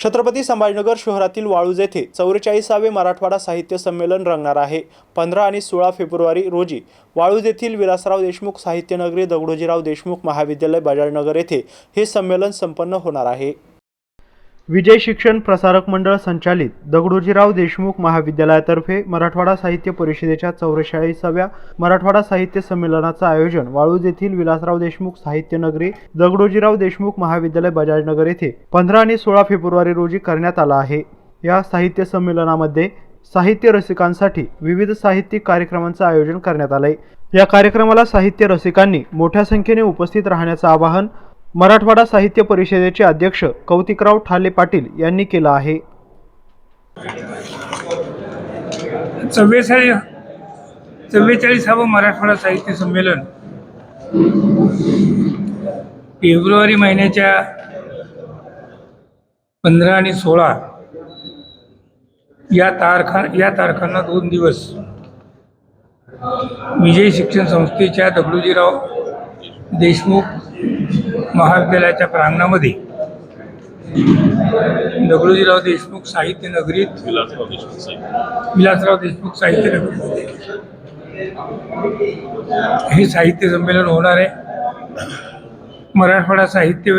छत्रपती संभाजीनगर शहरातील वाळूज येथे चौवेचाळीसावे मराठवाडा साहित्य संमेलन रंगणार आहे. पंधरा आणि सोळा फेब्रुवारी रोजी वाळूज येथील विलासराव देशमुख साहित्यनगरी दगडोजीराव देशमुख महाविद्यालय बजाजनगर येथे हे संमेलन संपन्न होणार आहे. विजय शिक्षण प्रसारक मंडळ संचालित दगडोजीराव देशमुख महाविद्यालयातर्फे मराठवाडा साहित्य परिषदेच्या चौवेचाळीसाव्या मराठवाडा साहित्य संमेलनाचं आयोजन वाळूज येथील विलासराव देशमुख साहित्य नगरी दगडोजीराव देशमुख महाविद्यालय बजाजनगर येथे पंधरा आणि सोळा फेब्रुवारी रोजी करण्यात आलं आहे. या साहित्य संमेलनामध्ये साहित्य रसिकांसाठी विविध साहित्यिक कार्यक्रमांचं आयोजन करण्यात आलंय. या कार्यक्रमाला साहित्य रसिकांनी मोठ्या संख्येने उपस्थित राहण्याचं आवाहन मराठवाडा साहित्य परिषदेचे अध्यक्ष कौतिकराव ठाले पाटील यांनी केलं आहे. चव्वेचाळीस चव्वेचाळीसावं मराठवाडा साहित्य संमेलन. फेब्रुवारी महिन्याच्या पंधरा आणि सोळा या तारखा या तारखांना दोन दिवस विजय शिक्षण संस्थेच्या दगडूजीराव देशमुख महाविद्यालयाच्या प्रांगणामध्ये. दगडूजीराव देशमुख साहित्य नगरीत विलासराव देशमुख साहित्य. नगरीमध्ये हे साहित्य संमेलन होणार आहे. मराठवाडा साहित्य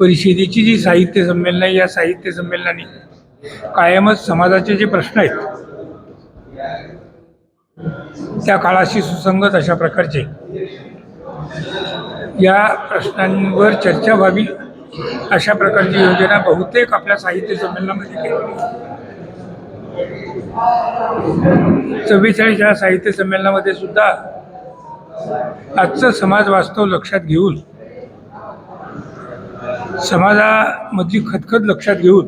परिषदेची जी साहित्य संमेलन आहे या साहित्य संमेलनाने कायमच समाजाचे जे प्रश्न आहेत त्या काळाशी सुसंगत अशा प्रकारचे या प्रश्नांवर चर्चा व्हावी अशा प्रकारची योजना बहुतेक आपल्या साहित्य संमेलनामध्ये केली. चव्वेचाळीस या साहित्य संमेलनामध्ये सुद्धा आजचं समाज वास्तव लक्षात घेऊन समाजामधली खतखत लक्षात घेऊन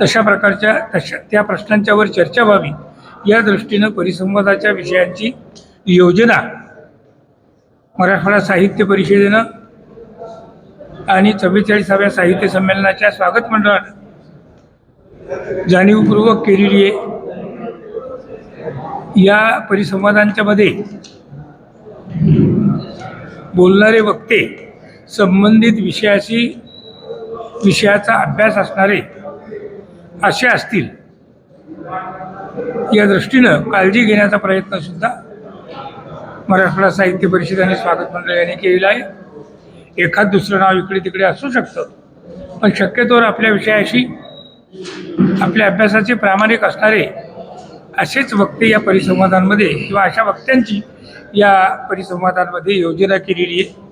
तशा प्रकारच्या तशा त्या प्रश्नांच्यावर चर्चा व्हावी या दृष्टीनं परिसंवादाच्या विषयांची योजना मराठवाडा साहित्य परिषदेनं आणि चव्वेचाळीसाव्या साहित्य संमेलनाच्या स्वागत मंडळानं जाणीवपूर्वक केलेली आहे. या परिसंवादांच्या मध्ये बोलणारे वक्ते संबंधित विषयाशी विषयाचा अभ्यास असणारे असे असतील या दृष्टीनं काळजी घेण्याचा प्रयत्न सुद्धा मराठवाडा साहित्य परिषद आणि स्वागत मंडळ यांनी केलेलं आहे. एखाद दुसरं नाव इकडे तिकडे असू शकतं पण शक्यतोवर आपल्या विषयाशी आपल्या अभ्यासाचे प्रामाणिक असणारे असेच वक्ते या परिसंवादांमध्ये किंवा अशा वक्त्यांची या परिसंवादांमध्ये योजना केलेली आहे.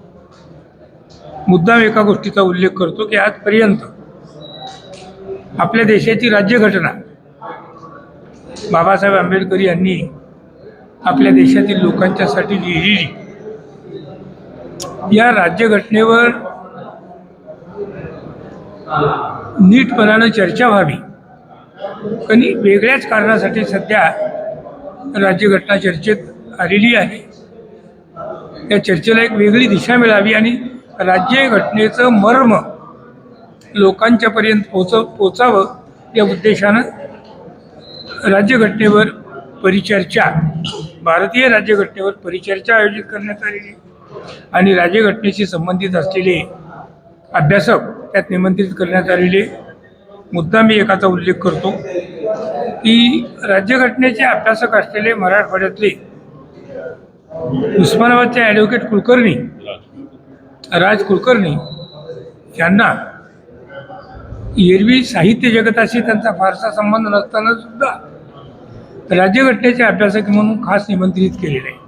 मुद्दाम एका गोष्टीचा उल्लेख करतो की आजपर्यंत आपल्या देशाची राज्यघटना बाबासाहेब आंबेडकर यांनी आपल्या देशातील लोकांच्यासाठी लिहिलेली या राज्यघटनेवर नीटपणानं चर्चा व्हावी. आणि वेगळ्याच कारणासाठी सध्या राज्यघटना चर्चेत आलेली आहे. या चर्चेला एक वेगळी दिशा मिळावी आणि राज्यघटनेचं मर्म लोकांच्यापर्यंत पोचव पोचावं या उद्देशानं राज्यघटनेवर परिचर्चा भारतीय राज्यघटनेवर परिचर्चा आयोजित करण्यात आलेली आणि राज्यघटनेशी संबंधित असलेले अभ्यासक त्यात निमंत्रित करण्यात आलेले मुद्दा मी एकाचा उल्लेख करतो की राज्यघटनेचे अभ्यासक असलेले मराठवाड्यातले उस्मानाबादचे ॲडव्होकेट कुलकर्णी राज कुलकर्णी यांना एरवी साहित्य जगताशी त्यांचा फारसा संबंध नसताना सुद्धा राज्यघटनेचे अभ्यासक म्हणून खास निमंत्रित केलेले आहे.